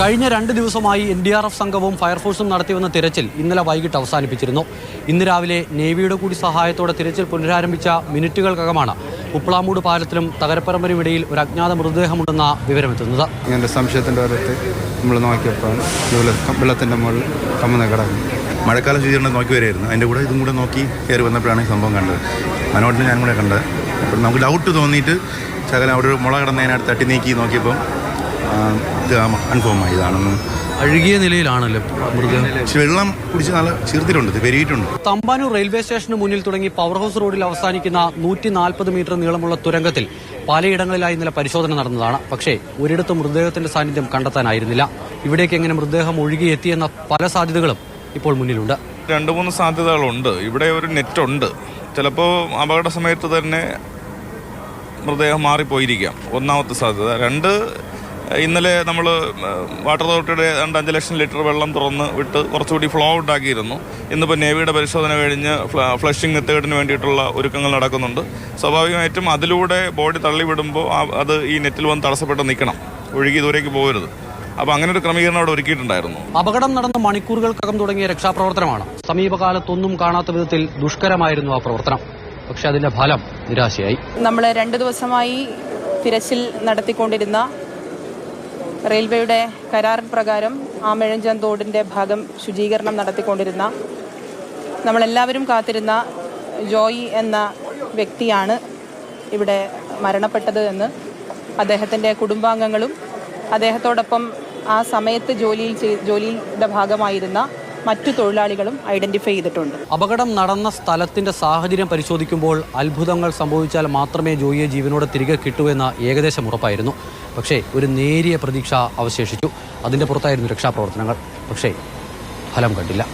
കഴിഞ്ഞ രണ്ട് ദിവസമായി എൻ ഡി ആർ എഫ് സംഘവും ഫയർഫോഴ്സും നടത്തിവന്ന തിരച്ചിൽ ഇന്നലെ വൈകിട്ട് അവസാനിപ്പിച്ചിരുന്നു. ഇന്ന് രാവിലെ നേവിയുടെ കൂടി സഹായത്തോടെ തിരച്ചിൽ പുനരാരംഭിച്ച മിനിറ്റുകൾക്കകമാണ് ഉപ്പളാമൂട് പാലത്തിലും തകരപ്പറമ്പരിവിടയിൽ ഇടയിൽ ഒരു അജ്ഞാത മൃതദേഹമുണ്ടെന്ന വിവരമെത്തുന്നത്. ഇങ്ങനെ സംശയത്തിന്റെ ഓരത്ത് നമ്മൾ നോക്കിയപ്പോൾ ഇതുപോലെ വെള്ളത്തിന്റെ മുകളിൽ കമ്മന്ന് കിടക്കുന്നത്. മഴക്കാല ശുചീകരണം നോക്കി വരായിരുന്നു അതിന്റെ കൂടെ ഇതും കൂടെ നോക്കി കയറി വന്നപ്പോഴാണ് ഈ സംഭവം കണ്ടത്. മനോട്ടിന് ഞാൻ കൂടെ കണ്ടത്. അപ്പോൾ നമുക്ക് ഡൗട്ട് തോന്നിയിട്ട് ശകലം അവിടെ ഒരു മുള കിടന്നതിനടുത്ത് തട്ടി നീക്കി നോക്കിയപ്പം ഇത് കൺഫേം ആയി ഇതാണെന്ന് അഴുകിയ നിലയിലാണല്ലോ വെള്ളം കുടിച്ച് നല്ല ചീർത്തിട്ടുണ്ട് പെരുകിയിട്ടുണ്ട് തമ്പാനൂർ റെയിൽവേ സ്റ്റേഷന് മുന്നിൽ തുടങ്ങി പവർ ഹൗസ് റോഡിൽ അവസാനിക്കുന്ന നൂറ്റി നാൽപ്പത് മീറ്റർ നീളമുള്ള തുരങ്കത്തിൽ പലയിടങ്ങളിലായി ഇന്നലെ പരിശോധന നടന്നതാണ്. പക്ഷേ ഒരിടത്തും മൃതദേഹത്തിന്റെ സാന്നിധ്യം കണ്ടെത്താനായിരുന്നില്ല. ഇവിടേക്ക് എങ്ങനെ മൃതദേഹം ഒഴുകിയെത്തിയെന്ന പല സാധ്യതകളും ഇപ്പോൾ മുന്നിലുണ്ട്. രണ്ട് മൂന്ന് സാധ്യതകളുണ്ട്. ഇവിടെ ഒരു നെറ്റ് ഉണ്ട് ചിലപ്പോൾ അപകട സമയത്ത് തന്നെ മൃതദേഹം മാറിപ്പോയിരിക്കാം. ഒന്നാമത്തെ സാധ്യത. രണ്ട് ഇന്നലെ നമ്മൾ വാട്ടർ അതോറിറ്റിയുടെ രണ്ട് അഞ്ച് ലക്ഷം ലിറ്റർ വെള്ളം തുറന്ന് വിട്ട് കുറച്ചുകൂടി ഫ്ലോ ഉണ്ടാക്കിയിരുന്നു ഇന്നിപ്പോൾ നേവിയുടെ പരിശോധന കഴിഞ്ഞ് ഫ്ലഷിംഗ് മെത്തേഡിന് വേണ്ടിയിട്ടുള്ള ഒരുക്കങ്ങൾ നടക്കുന്നുണ്ട്. സ്വാഭാവികമായിട്ടും അതിലൂടെ ബോഡി തള്ളിവിടുമ്പോൾ അത് ഈ നെറ്റിൽ വന്ന് തടസ്സപ്പെട്ട് നിൽക്കണം ഒഴുകി ദൂരേക്ക് പോകരുത്. അപ്പോൾ അങ്ങനെ ഒരു ക്രമീകരണം അവിടെ ഒരുക്കിയിട്ടുണ്ടായിരുന്നു. അപകടം നടന്ന മണിക്കൂറുകൾക്കകം തുടങ്ങിയ രക്ഷാപ്രവർത്തനമാണ്. സമീപകാലത്തൊന്നും കാണാത്ത വിധത്തിൽ ദുഷ്കരമായിരുന്നു ആ പ്രവർത്തനം. പക്ഷെ അതിന്റെ ഫലം നിരാശയായി. നമ്മൾ രണ്ടു ദിവസമായി തിരച്ചിൽ നടത്തിക്കൊണ്ടിരുന്ന റെയിൽവേയുടെ കരാർ പ്രകാരം ആമഴഞ്ചാൻ തോടിന്റെ ഭാഗം ശുചീകരണം നടത്തിക്കൊണ്ടിരുന്ന നമ്മളെല്ലാവരും കാത്തിരുന്ന ജോയി എന്ന വ്യക്തിയാണ് ഇവിടെ മരണപ്പെട്ടത് എന്ന് അദ്ദേഹത്തിന്റെ കുടുംബാംഗങ്ങളും അദ്ദേഹത്തോടൊപ്പം ആ സമയത്ത് ജോലിയിൽ ജോലിയുടെ ഭാഗമായിരുന്ന മറ്റു തൊഴിലാളികളും ഐഡന്റിഫൈ ചെയ്തിട്ടുണ്ട്. അപകടം നടന്ന സ്ഥലത്തിന്റെ സാഹചര്യം പരിശോധിക്കുമ്പോൾ അത്ഭുതങ്ങൾ സംഭവിച്ചാൽ മാത്രമേ ജോയിയെ ജീവനോടെ തിരികെ കിട്ടൂ എന്ന ഏകദേശം ഉറപ്പായിരുന്നു. പക്ഷേ ഒരു നേരിയ പ്രതീക്ഷ അവശേഷിച്ചു. അതിന്റെ പുറത്തായിരുന്നു രക്ഷാപ്രവർത്തനങ്ങൾ. പക്ഷേ ഫലം കണ്ടില്ല.